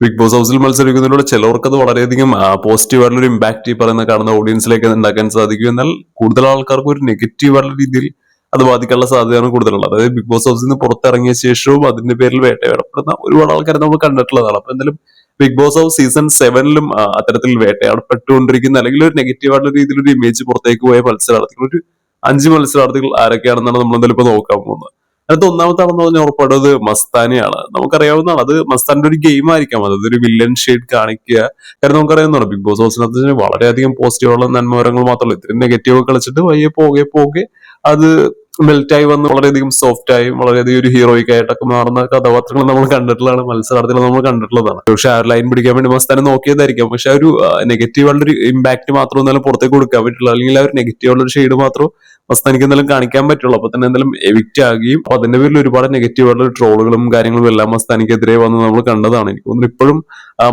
Big boss ഹൗസിൽ മത്സരിക്കുന്നതിലൂടെ ചിലവർക്ക് അത് വളരെയധികം പോസിറ്റീവ് ആയിട്ടുള്ള ഒരു ഇമ്പാക്ട് ഈ പറയുന്ന കാണുന്ന ഓഡിയൻസിലേക്ക് ഉണ്ടാക്കാൻ സാധിക്കും. എന്നാൽ കൂടുതൽ ആൾക്കാർക്ക് ഒരു നെഗറ്റീവായിട്ടുള്ള രീതിയിൽ അത് ബാധിക്കാനുള്ള സാധ്യതയാണ് കൂടുതലുള്ളത്. അതായത് ബിഗ് ബോസ് ഹൗസിൽ നിന്ന് പുറത്തിറങ്ങിയ ശേഷവും അതിന്റെ പേരിൽ വേട്ടയാടപ്പെടുന്ന ഒരുപാട് ആൾക്കാരെ നമ്മൾ കണ്ടിട്ടുള്ളതാണ്. അപ്പൊ എന്തായാലും ബിഗ് ബോസ് ഹൗസ് സീസൺ സെവനിലും അത്തരത്തിൽ വേട്ടയാടപ്പെട്ടുകൊണ്ടിരിക്കുന്ന അല്ലെങ്കിൽ ഒരു നെഗറ്റീവായിട്ടുള്ള രീതിയിൽ ഒരു ഇമേജ് പുറത്തേക്ക് പോയ മത്സരാർത്ഥികൾ ഒരു അഞ്ച് മത്സരാർത്ഥികൾ ആരൊക്കെയാണെന്നാണ് നമ്മൾ എന്തായാലും ഇപ്പൊ നോക്കാൻ പോകുന്നത്. അതിനകത്ത് ഒന്നാമത്തെ ആളെന്ന് പറഞ്ഞാൽ ഉറപ്പായിട്ടും അത് മസ്താനിയാണ്. നമുക്കറിയാവുന്നതാണ്. അത് മസ്താന്റെ ഒരു ഗെയിം ആയിരിക്കാം. അത് ഒരു വില്ലൻ ഷെയ്ഡ് കാണിക്കുക. കാരണം നമുക്കറിയാവുന്നതാണ്. ബിഗ് ബോസ് ഹൗസിനകത്ത് വളരെയധികം പോസിറ്റീവുള്ള നന്മവരങ്ങൾ മാത്രമല്ല. ഇത്രയും നെഗറ്റീവ് കളിച്ചിട്ട് വയ്യെ പോകെ പോകെ അത് മെൽറ്റായി വന്ന് വളരെയധികം സോഫ്റ്റ് ആയി വളരെയധികം ഒരു ഹീറോയിക് ആയിട്ടൊക്കെ മാറുന്ന കഥാപാത്രങ്ങൾ നമ്മൾ കണ്ടിട്ടുള്ളതാണ്. മത്സരാർത്ഥികൾ നമ്മൾ കണ്ടിട്ടുള്ളതാണ്. പക്ഷെ ആ ലൈൻ പിടിക്കാൻ വേണ്ടി മസ്താനെ നോക്കിയതായിരിക്കാം. പക്ഷെ ആ ഒരു നെഗറ്റീവ് ഒരു ഇമ്പാക്ട് മാത്രം എന്നാലും പുറത്തേക്ക് കൊടുക്കാൻ പറ്റില്ല. അല്ലെങ്കിൽ ആ ഒരു നെഗറ്റീവ് ഉള്ള ഒരു ഷെയ്ഡ് മാത്രം മസ്താനിക്ക് എന്തെങ്കിലും കാണിക്കാൻ പറ്റുള്ളൂ. അപ്പൊ തന്നെ എന്തെങ്കിലും എവിക്റ്റ് ആകുകയും അപ്പൊ അതിന്റെ പേരിൽ ഒരുപാട് നെഗറ്റീവ് ആയിട്ടുള്ള ട്രോളുകളും കാര്യങ്ങളും എല്ലാം മസ്താനിക്കെതിരെ വന്ന് നമ്മൾ കണ്ടതാണ്. എനിക്ക് തോന്നുന്നു ഇപ്പോഴും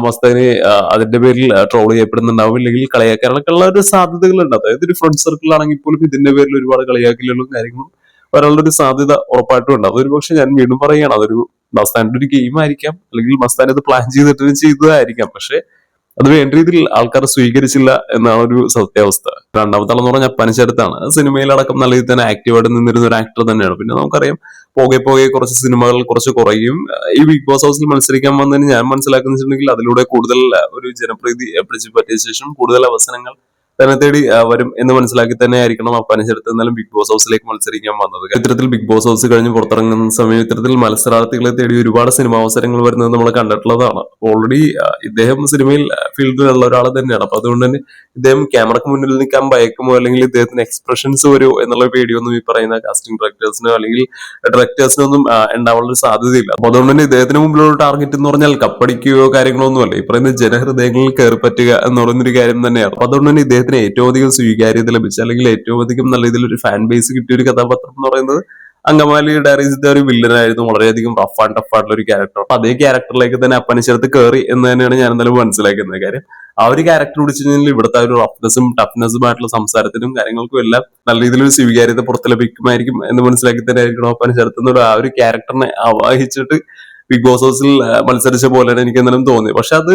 മസ്താനി അതിന്റെ പേരിൽ ട്രോൾ ചെയ്യപ്പെടുന്നുണ്ടാവും ഇല്ലെങ്കിൽ ഉള്ള ഒരു സാധ്യതകളുണ്ട്. അതായത് ഒരു ഫ്രണ്ട് സർക്കിൾ ആണെങ്കിൽ പോലും ഇതിന്റെ പേരിൽ ഒരുപാട് കളിയാക്കലുകളും കാര്യങ്ങളും വരാനുള്ള ഒരു സാധ്യത ഉറപ്പായിട്ടും ഉണ്ട് അതൊരു പക്ഷെ ഞാൻ വീണ്ടും പറയുകയാണ് അതൊരു മസ്താനിന്റെ ഒരു ഗെയിം ആയിരിക്കാം. അല്ലെങ്കിൽ മസ്താൻ ഇത് പ്ലാൻ ചെയ്തിട്ട് ചെയ്തതായിരിക്കാം. പക്ഷെ അത് വേണ്ട രീതിയിൽ ആൾക്കാർ സ്വീകരിച്ചില്ല എന്നാണ് ഒരു സത്യാവസ്ഥ. രണ്ടാമത്തെ ആളെന്ന് പറഞ്ഞാൽ പനിച്ചെടുത്താണ് സിനിമയിലടക്കം നല്ല രീതിയിൽ തന്നെ ആക്റ്റീവായിട്ട് നിന്നിരുന്ന ഒരു ആക്ടർ തന്നെയാണ്. പിന്നെ നമുക്കറിയാം പോകെ പോകെ കുറച്ച് സിനിമകൾ കുറച്ച് കുറയും. ഈ ബിഗ് ബോസ് ഹൗസിൽ മത്സരിക്കാൻ വന്നതിന് ഞാൻ മനസ്സിലാക്കുന്ന അതിലൂടെ കൂടുതൽ ഒരു ജനപ്രീതി പിടിച്ചു പറ്റിയ ശേഷം കൂടുതൽ അവസരങ്ങൾ തന്നെ തേടി വരും എന്ന് മനസ്സിലാക്കി തന്നെ ആയിരിക്കണം ആ പനിച്ചെടുത്ത് എന്നാലും ബിഗ് ബോസ് ഹൗസിലേക്ക് മത്സരിക്കാൻ വന്നത്. ഇത്തരത്തിൽ ബിഗ് ബോസ് ഹൗസ് കഴിഞ്ഞ് പുറത്തിറങ്ങുന്ന സമയം ഇത്തരത്തിൽ മത്സരാർത്ഥികളെ തേടി ഒരുപാട് സിനിമാ അവസരങ്ങൾ വരുന്നത് നമ്മൾ കണ്ടിട്ടുള്ളതാണ്. ഓൾറെഡി ഇദ്ദേഹം സിനിമയിൽ ഫീൽഡിലുള്ള ഒരാൾ തന്നെയാണ്. അപ്പൊ അതുകൊണ്ട് തന്നെ ഇദ്ദേഹം ക്യാമറക്ക് മുന്നിൽ നിൽക്കാൻ ഭയക്കുമോ അല്ലെങ്കിൽ ഇദ്ദേഹത്തിന് എക്സ്പ്രഷൻസ് വരുമോ എന്നുള്ള പേടിയൊന്നും ഈ പറയുന്ന കാസ്റ്റിംഗ് ഡയറക്ടേഴ്സിനോ അല്ലെങ്കിൽ ഡയറക്ടേഴ്സിനൊന്നും ഉണ്ടാവാനുള്ള ഒരു സാധ്യതയില്ല. അപ്പൊ അതുകൊണ്ട് തന്നെ ഇദ്ദേഹത്തിന് മുമ്പിലുള്ള ടാർഗറ്റ് എന്ന് പറഞ്ഞാൽ കപ്പടിക്കുകയോ കാര്യങ്ങളോ ഒന്നുമല്ല. ഈ പറയുന്ന ജനഹൃദയങ്ങളിൽ കയറി പറ്റുക എന്ന് പറയുന്നൊരു കാര്യം തന്നെയാണ്. അപ്പൊ അതുകൊണ്ട് തന്നെ ഇദ്ദേഹത്തിന് ഏറ്റവും അധികം സ്വീകാര്യത ലഭിച്ച അല്ലെങ്കിൽ ഏറ്റവും അധികം നല്ല രീതിയിൽ ഒരു ഫാൻ ബേസ് കിട്ടിയ ഒരു കഥാപാത്രം എന്ന് പറയുന്നത് അങ്കമാലി ഡയറീസിന്റെ ഒരു വില്ലനായിരുന്നു വളരെയധികം റഫ് ആൻഡ് ടഫ് ആയിട്ടുള്ള ഒരു ക്യാരക്ടർ അപ്പൊ അതേ ക്യാരക്ടറിലേക്ക് തന്നെ അപ്പനിച്ചെടുത്ത് കയറി എന്ന് തന്നെയാണ് ഞാൻ എന്തായാലും മനസ്സിലാക്കുന്നത് കാര്യം ആ ഒരു ക്യാരക്ടർ പിടിച്ചു കഴിഞ്ഞാൽ ഇവിടുത്തെ ഒരു റഫ്നെസ്സും ടഫ്നെസ്സും ആയിട്ടുള്ള സംസാരത്തിനും കാര്യങ്ങൾക്കും എല്ലാം നല്ല രീതിയിൽ ഒരു സ്വീകാര്യത പുറത്ത് ലഭിക്കുമായിരിക്കും എന്ന് മനസ്സിലാക്കി തന്നെ ആയിരിക്കണം അപ്പനിച്ചെടുത്തുന്ന ആ ഒരു ക്യാരക്ടറിനെ ആവാഹിച്ചിട്ട് ബിഗ് ബോസ് ഹൗസിൽ മത്സരിച്ച പോലെയാണ് എനിക്ക് എന്തായാലും തോന്നി പക്ഷെ അത്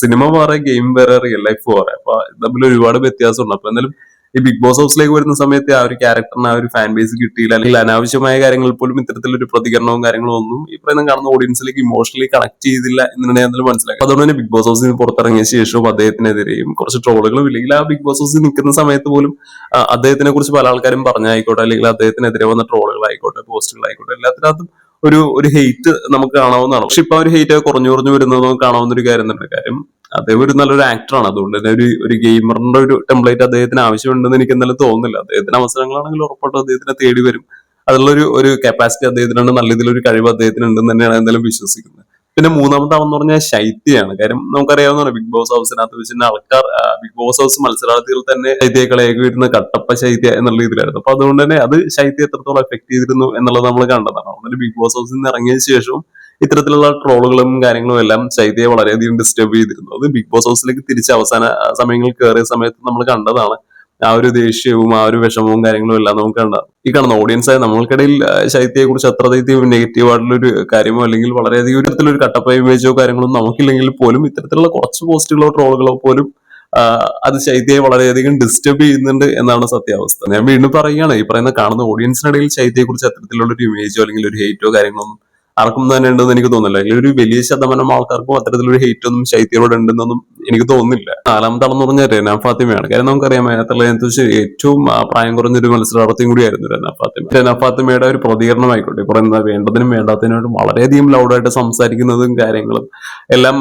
സിനിമ വേറെ ഗെയിം വേറെ റിയൽ ലൈഫ് വേറെ. അപ്പൊ തമ്മിൽ ഒരുപാട് വ്യത്യാസമുണ്ട്. അപ്പൊ എന്തായാലും ഈ ബിഗ് ബോസ് ഹൗസിലേക്ക് വരുന്ന സമയത്ത് ആ ഒരു ക്യാരക്ടറിന് ആ ഒരു ഫാൻ ബേസ് കിട്ടിയില്ല. അല്ലെങ്കിൽ അനാവശ്യമായ കാര്യങ്ങൾ പോലും ഇത്തരത്തിലൊരു പ്രതികരണവും കാര്യങ്ങളും ഒന്നും ഈ പറയുന്ന കാണുന്ന ഓഡിയൻസിലേക്ക് ഇമോഷണലി കണക്ട് ചെയ്തില്ല എന്നാണ് ഞാൻ എന്തായാലും മനസ്സിലാക്കി. അതുകൊണ്ട് തന്നെ ബിഗ് ബോസ് ഹൗസിൽ നിന്ന് പുറത്തിറങ്ങിയ ശേഷവും അദ്ദേഹത്തിനെതിരെയും കുറച്ച് ട്രോളുകളും ഇല്ലെങ്കിൽ ആ ബിഗ് ബോസ് ഹൗസിൽ നിൽക്കുന്ന സമയത്ത് പോലും അദ്ദേഹത്തിനെ കുറിച്ച് പല ആൾക്കാരും പറഞ്ഞായിക്കോട്ടെ അല്ലെങ്കിൽ അദ്ദേഹത്തിനെതിരെ വന്ന ട്രോളുകളായിക്കോട്ടെ പോസ്റ്റുകളായിക്കോട്ടെ എല്ലാത്തിനകത്തും ഒരു ഒരു ഹെയ്റ്റ് നമുക്ക് കാണാവുന്നതാണ്. പക്ഷെ ഇപ്പൊ ഒരു ഹെയ്റ്റ് കുറഞ്ഞു കുറഞ്ഞു വരുന്നത് നമുക്ക് കാണാവുന്ന ഒരു കാര്യം തന്നെ കാര്യം അദ്ദേഹം ഒരു നല്ലൊരു ആക്ടറാണ് അതുകൊണ്ട് തന്നെ ഒരു ഒരു ഗെയിമറിന്റെ ഒരു ടെംപ്ലേറ്റ് അദ്ദേഹത്തിന് ആവശ്യമുണ്ടെന്ന് എനിക്ക് എന്തായാലും തോന്നുന്നില്ല. അദ്ദേഹത്തിന് അവസരങ്ങളാണെങ്കിലും ഉറപ്പായിട്ടും അദ്ദേഹത്തിനെ തേടി വരും. അതിലുള്ള ഒരു ഒരു കപ്പാസിറ്റി അദ്ദേഹത്തിനുണ്ട്. നല്ല ഇതിലൊരു കഴിവ് അദ്ദേഹത്തിന് ഉണ്ടെന്ന് തന്നെയാണ് എന്തായാലും വിശ്വസിക്കുന്നത്. പിന്നെ മൂന്നാമത്തെ ആവെന്ന് പറഞ്ഞാൽ ശൈത്യയാണ്. കാര്യം നമുക്കറിയാവുന്നതാണ് ബിഗ് ബോസ് ഹൗസിനകത്ത് വെച്ച് ആൾക്കാർ ബിഗ് ബോസ് ഹൗസ് മത്സരാർത്ഥികൾ തന്നെ ശൈത്യക്കളെ വരുന്ന കട്ടപ്പ ശൈത്യ എന്നുള്ള രീതിയിലായിരുന്നു. അപ്പൊ അതുകൊണ്ട് തന്നെ അത് ശൈത്യം എത്രത്തോളം എഫക്ട് ചെയ്തിരുന്നു എന്നുള്ളത് നമ്മൾ കണ്ടതാണ്. അതുകൊണ്ട് ബിഗ് ബോസ് ഹൗസിൽ നിന്ന് ഇറങ്ങിയതിനു ശേഷവും ഇത്തരത്തിലുള്ള ട്രോളുകളും കാര്യങ്ങളും എല്ലാം ശൈത്യയെ വളരെയധികം ഡിസ്റ്റർബ് ചെയ്തിരുന്നു. അത് ബിഗ് ബോസ് ഹൗസിലേക്ക് തിരിച്ച് അവസാന സമയങ്ങളിൽ കയറിയ സമയത്ത് നമ്മൾ കണ്ടതാണ്. ആ ഒരു ദേഷ്യവും ആ ഒരു വിഷമവും കാര്യങ്ങളും എല്ലാം നമുക്ക് കണ്ടാം ഈ കാണുന്ന ഓഡിയൻസ് ആയ നമ്മൾക്കിടയിൽ ശൈത്യയെ കുറിച്ച് അത്രയധികം നെഗറ്റീവ് ആയിട്ടുള്ള ഒരു കാര്യമോ അല്ലെങ്കിൽ വളരെയധികം ഒരു തരത്തിലൊരു കട്ടപ്പ ഇമേജോ കാര്യങ്ങളോ നമുക്കില്ലെങ്കിൽ പോലും ഇത്തരത്തിലുള്ള കുറച്ച് പോസ്റ്റുകളോ ട്രോളുകളോ പോലും അത് ശൈത്യയെ വളരെയധികം ഡിസ്റ്റർബ് ചെയ്യുന്നുണ്ട് എന്നാണ് സത്യാവസ്ഥ. ഞാൻ വീണ്ടും പറയുകയാണ് ഈ പറയുന്ന കാണുന്ന ഓഡിയൻസിനിടയിൽ ശൈത്യയെ കുറിച്ച് അത്തരത്തിലുള്ള ഒരു ഇമേജോ അല്ലെങ്കിൽ ഒരു ഹെയ്റ്റോ കാര്യങ്ങളൊന്നും ആർക്കും തന്നെ ഉണ്ടെന്ന് എനിക്ക് തോന്നുന്നില്ല. അല്ലെങ്കിൽ ഒരു വലിയ ശതമാനം ആൾക്കാർക്കും അത്തരത്തിലൊരു ഒന്നും ശൈത്യയോട് ഉണ്ടെന്നൊന്നും എനിക്ക് തോന്നുന്നില്ല. നാലാമത്തെ ആളെന്ന് പറഞ്ഞാൽ രനാ ഫാത്തിമയാണ്. കാരണം നമുക്കറിയാം എന്താ ഏറ്റവും പ്രായം കുറഞ്ഞൊരു മത്സരാർത്ഥിയും കൂടിയായിരുന്നു രനാ ഫാത്തിമ. രനാ ഫാത്തിമയുടെ ഒരു പ്രതികരണമായിക്കോട്ടെ ഇപ്പൊ എന്താ വേണ്ടതിനും വേണ്ടാത്തതിനും വളരെയധികം ലൗഡായിട്ട് സംസാരിക്കുന്നതും കാര്യങ്ങളും എല്ലാം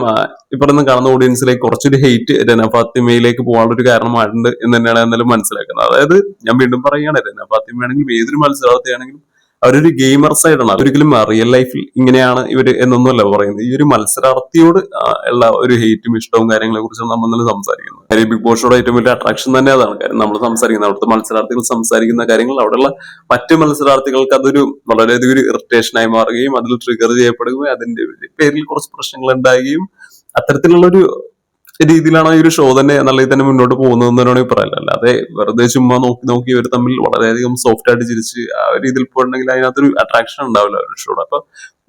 ഇപ്പറന്ന് കാണുന്ന ഓഡിയൻസിലേക്ക് കുറച്ചൊരു ഹെയ്റ്റ് രന ഫാത്തിമയിലേക്ക് പോകാനുള്ള ഒരു കാരണമായിട്ടുണ്ട് എന്ന് തന്നെയാണ് എന്നാലും മനസ്സിലാക്കുന്നത്. അതായത് ഞാൻ വീണ്ടും പറയുകയാണ് രന ഫാത്തിമയാണെങ്കിലും ഏതൊരു മത്സരാർത്ഥിയാണെങ്കിലും അവരൊരു ഗെയിമർ സൈഡാണ് ഒരിക്കലും റിയൽ ലൈഫിൽ ഇങ്ങനെയാണ് ഇവർ എന്നൊന്നുമല്ല പറയുന്നത്. ഈ ഒരു മത്സരാർത്ഥിയോട് ഉള്ള ഒരു ഹെയ്റ്റും ഇഷ്ടവും കാര്യങ്ങളെ കുറിച്ചാണ് നമ്മൾ ഇന്നലെ സംസാരിക്കുന്നത്. കാര്യം ബിഗ് ബോസിനോട് ഏറ്റവും വലിയ അട്രാക്ഷൻ തന്നെ അതാണ്. കാര്യം നമ്മൾ സംസാരിക്കുന്നത് അവിടുത്തെ മത്സരാർത്ഥികൾ സംസാരിക്കുന്ന കാര്യങ്ങൾ അവിടെയുള്ള മറ്റു മത്സരാർത്ഥികൾക്ക് അതൊരു വളരെയധികം ഒരു ഇറിറ്റേഷനായി മാറുകയും അതിൽ ട്രിഗർ ചെയ്യപ്പെടുകയും അതിന്റെ പേരിൽ കുറച്ച് പ്രശ്നങ്ങൾ ഉണ്ടാകുകയും അത്തരത്തിലുള്ള ഒരു രീതിയിലാണ് ഈ ഒരു ഷോ തന്നെ നല്ല തന്നെ മുന്നോട്ട് പോകുന്നതെന്ന് വേണമെങ്കിൽ പറയാം അല്ലാതെ വെറുതെ ചുമ്മാ നോക്കി നോക്കി ഇവർ തമ്മിൽ വളരെയധികം സോഫ്റ്റ് ആയിട്ട് ചിരിച്ച് ആ ഒരു രീതിയിൽ പോയിട്ടുണ്ടെങ്കിൽ അതിനകത്തൊരു അട്രാക്ഷൻ ഉണ്ടാവില്ല ഒരു ഷോയുടെ അപ്പൊ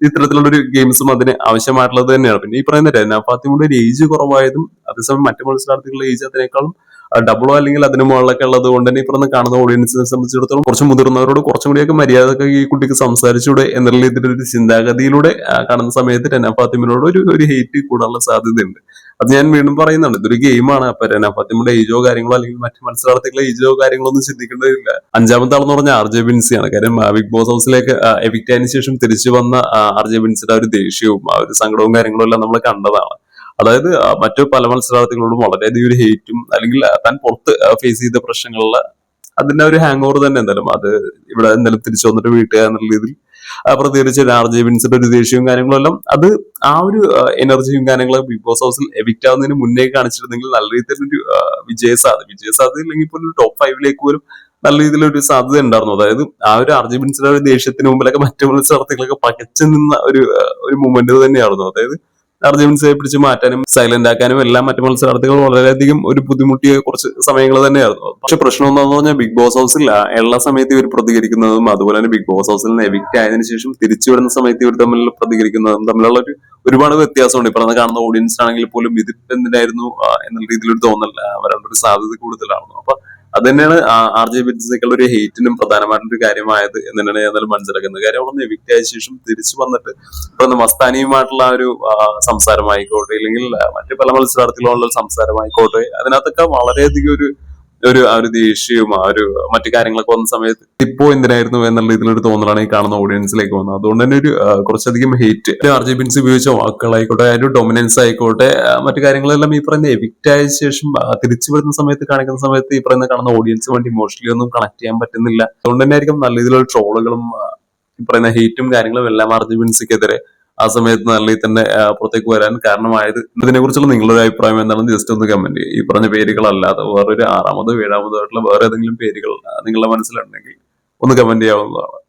ഇത്തരത്തിലുള്ള ഒരു ഗെയിംസും അതിന് ആവശ്യമായിട്ടുള്ളത് തന്നെയാണ്. പിന്നെ ഈ പറയുന്ന രന ഫാത്തിമയുടെ ഏജ് കുറവായതും അതേസമയം മറ്റു മത്സരാർത്ഥികളുടെ ഏജ് അതിനേക്കാളും ഡബിളോ അല്ലെങ്കിൽ അതിന് മുകളിലൊക്കെ ഉള്ളത് കൊണ്ട് തന്നെ ഇപ്പുറത്ത് കാണുന്ന ഓഡിയൻസിനെ സംബന്ധിച്ചിടത്തോളം കുറച്ച് മുതിർന്നവരോട് കുറച്ചും കൂടിയൊക്കെ മര്യാദയൊക്കെ ഈ കുട്ടിക്ക് സംസാരിച്ചൂടെ എന്നുള്ള രീതിയിലൊരു ചിന്താഗതിയിലൂടെ കാണുന്ന സമയത്ത് രന ഫാത്തിമിനോട് ഒരു ഒരു ഹെയ്റ്റ് കൂടാനുള്ള സാധ്യതയുണ്ട്. അത് ഞാൻ വീണ്ടും പറയുന്നുണ്ട്. ഇതൊരു ഗെയിമാണ് അപ്പൊ രന ഫാത്തിമയുടെ ഏജോ കാര്യങ്ങളോ അല്ലെങ്കിൽ മറ്റു മത്സരാർത്ഥികളെ ഏജോ കാര്യങ്ങളോ ഒന്നും ചിന്തിക്കേണ്ടതില്ല. അഞ്ചാമത്തെ ആളെന്ന് പറഞ്ഞാൽ ആർ ജെ ബിൻസിയാണ് കാര്യം ബിഗ് ബോസ് ഹൗസിലേക്ക് എവിക്റ്റ് ആയതിനു ശേഷം തിരിച്ചു വന്ന ആർ ജെ ബിൻസിന്റെ ഒരു ദേഷ്യവും ആ ഒരു സങ്കടവും കാര്യങ്ങളും എല്ലാം നമ്മൾ കണ്ടതാണ്. അതായത് മറ്റു പല മത്സരാർത്ഥികളോടും വളരെയധികം ഒരു ഹേറ്റും അല്ലെങ്കിൽ താൻ പുറത്ത് ഫേസ് ചെയ്ത പ്രശ്നങ്ങളിൽ അതിന്റെ ഒരു ഹാങ് ഓവർ തന്നെ എന്തായാലും. അത് ഇവിടെ എന്തായാലും തിരിച്ചു വന്നിട്ട് വീട്ടുക എന്നുള്ള രീതിയിൽ പ്രതികരിച്ച ആർ ജെ വിൻസിന്റെ ഒരു ദേഷ്യവും കാര്യങ്ങളും എല്ലാം അത് ആ ഒരു എനർജിയും കാര്യങ്ങളും ബിഗ് ബോസ് ഹൗസിൽ എവിക്റ്റ് ആവുന്നതിന് മുന്നേ കാണിച്ചിരുന്നെങ്കിൽ നല്ല രീതിയിൽ ഒരു വിജയ സാധ്യത വിജയ സാധ്യത ഇല്ലെങ്കിൽ പോലും ടോപ്പ് ഫൈവിലേക്ക് പോലും നല്ല രീതിയിലൊരു സാധ്യത ഉണ്ടായിരുന്നു. അതായത് ആ ഒരു ആർജി ബിൻസിന്റെ ഒരു ദേഷ്യത്തിന് മുമ്പിലൊക്കെ മറ്റു മത്സരാർത്ഥികളൊക്കെ പകച്ചു നിന്ന ഒരു ഒരു മൂമെന്റ് തന്നെയായിരുന്നു. അതായത് അർജുൻസിനെ പിടിച്ച് മാറ്റാനും സൈലന്റ് ആക്കാനും എല്ലാം മറ്റു മത്സരാർത്ഥികൾ വളരെയധികം ഒരു ബുദ്ധിമുട്ടിയ കുറച്ച് സമയങ്ങൾ തന്നെയായിരുന്നു. പക്ഷെ പ്രശ്നം എന്താണെന്ന് പറഞ്ഞാൽ ബിഗ് ബോസ് ഹൗസിൽ എല്ലാ സമയത്ത് ഇവർ പ്രതികരിക്കുന്നതും അതുപോലെ തന്നെ ബിഗ് ബോസ് ഹൗസിൽ നിന്ന് എവിക്റ്റ് ആയതിനു ശേഷം തിരിച്ചു വരുന്ന സമയത്ത് ഇവർ തമ്മിൽ പ്രതികരിക്കുന്നതും തമ്മിലുള്ള ഒരു ഒരുപാട് വ്യത്യാസമുണ്ട്. ഇപ്പൊ കാണുന്ന ഓഡിയൻസ് ആണെങ്കിൽ പോലും ഇതിപ്പോ എന്തിനായിരുന്നു എന്നുള്ള രീതിയിലൊരു തോന്നൽ തോന്നല്ല അവരുടെ ഒരു സാധ്യത കൂടുതലാണെന്നു. അപ്പൊ അത് തന്നെയാണ് ആർ ജെ ബിൻസിനേക്കുള്ള ഒരു ഹേറ്റിനും പ്രധാനമായിട്ടൊരു കാര്യമായത് എന്ന് തന്നെയാണ് ഞാൻ മനസ്സിലാക്കുന്നത്. കാര്യം അവിടെ നിന്ന് എവിക്റ്റ് ആയ ശേഷം തിരിച്ചു വന്നിട്ട് ഇപ്പൊ മസ്താനിയുമായിട്ടുള്ള ഒരു സംസാരമായിക്കോട്ടെ ഇല്ലെങ്കിൽ മറ്റു പല മത്സരാർത്ഥികളുള്ള സംസാരമായിക്കോട്ടെ അതിനകത്തൊക്കെ വളരെയധികം ഒരു ഒരു ആ ഒരു ദേഷ്യവും ആ ഒരു മറ്റു കാര്യങ്ങളൊക്കെ വന്ന സമയത്ത് ഇപ്പോ എന്തിനായിരുന്നു എന്നുള്ള ഇതിലൊരു തോന്നലാണ് ഈ കാണുന്ന ഓഡിയൻസിലേക്ക് വന്നത്. അതുകൊണ്ട് തന്നെ ഒരു കുറച്ചധികം ഹേറ്റ് ആർ ജെ ബിൻസ് ഉപയോഗിച്ച വാക്കുകളായിക്കോട്ടെ ആ ഒരു ഡൊമിനൻസ് ആയിക്കോട്ടെ മറ്റു കാര്യങ്ങളെല്ലാം ഈ പറയുന്ന എവിക്റ്റ് ആയ ശേഷം തിരിച്ചു വരുന്ന സമയത്ത് കാണിക്കുന്ന സമയത്ത് ഈ പറയുന്ന കാണുന്ന ഓഡിയൻസ് വേണ്ടി ഇമോഷണലി ഒന്നും കണക്ട് ചെയ്യാൻ പറ്റുന്നില്ല. അതുകൊണ്ട് തന്നെ ആയിരിക്കും നല്ല രീതിയിലുള്ള ട്രോളുകളും ഈ പറയുന്ന ഹേറ്റും കാര്യങ്ങളും എല്ലാം ആർ ജെ ബിൻസിക്കെതിരെ ആ സമയത്ത് നല്ല തന്നെ പുറത്തേക്ക് വരാൻ കാരണമായത്. ഇതിനെ കുറിച്ചുള്ള നിങ്ങളുടെ അഭിപ്രായം എന്താണെന്ന് ജസ്റ്റ് ഒന്ന് കമന്റ് ചെയ്യുക ഈ പറഞ്ഞ പേരുകളല്ലാതെ വേറൊരു ആറാമതോ ഏഴാമതോ ആയിട്ടുള്ള വേറെ ഏതെങ്കിലും പേരുകൾ നിങ്ങളുടെ മനസ്സിലുണ്ടെങ്കിൽ ഒന്ന് കമന്റ് ചെയ്യാവുന്നതാണ്.